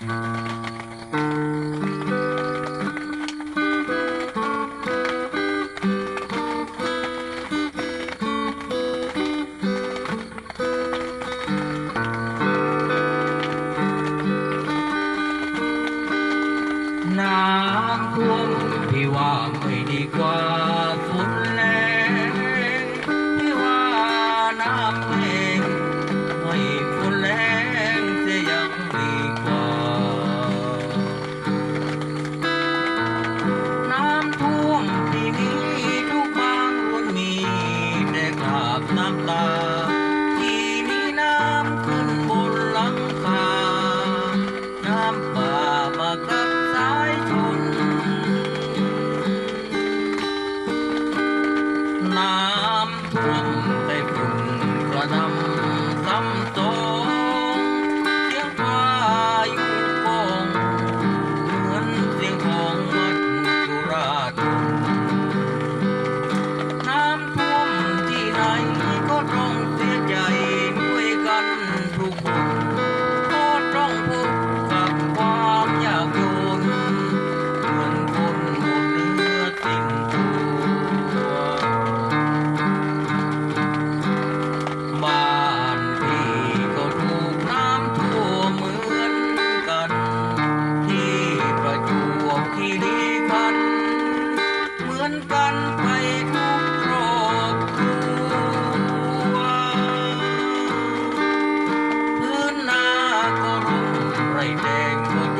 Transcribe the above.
น้ำท่วมพี่ว่าไม่ดีกว่าฝน Bye. language.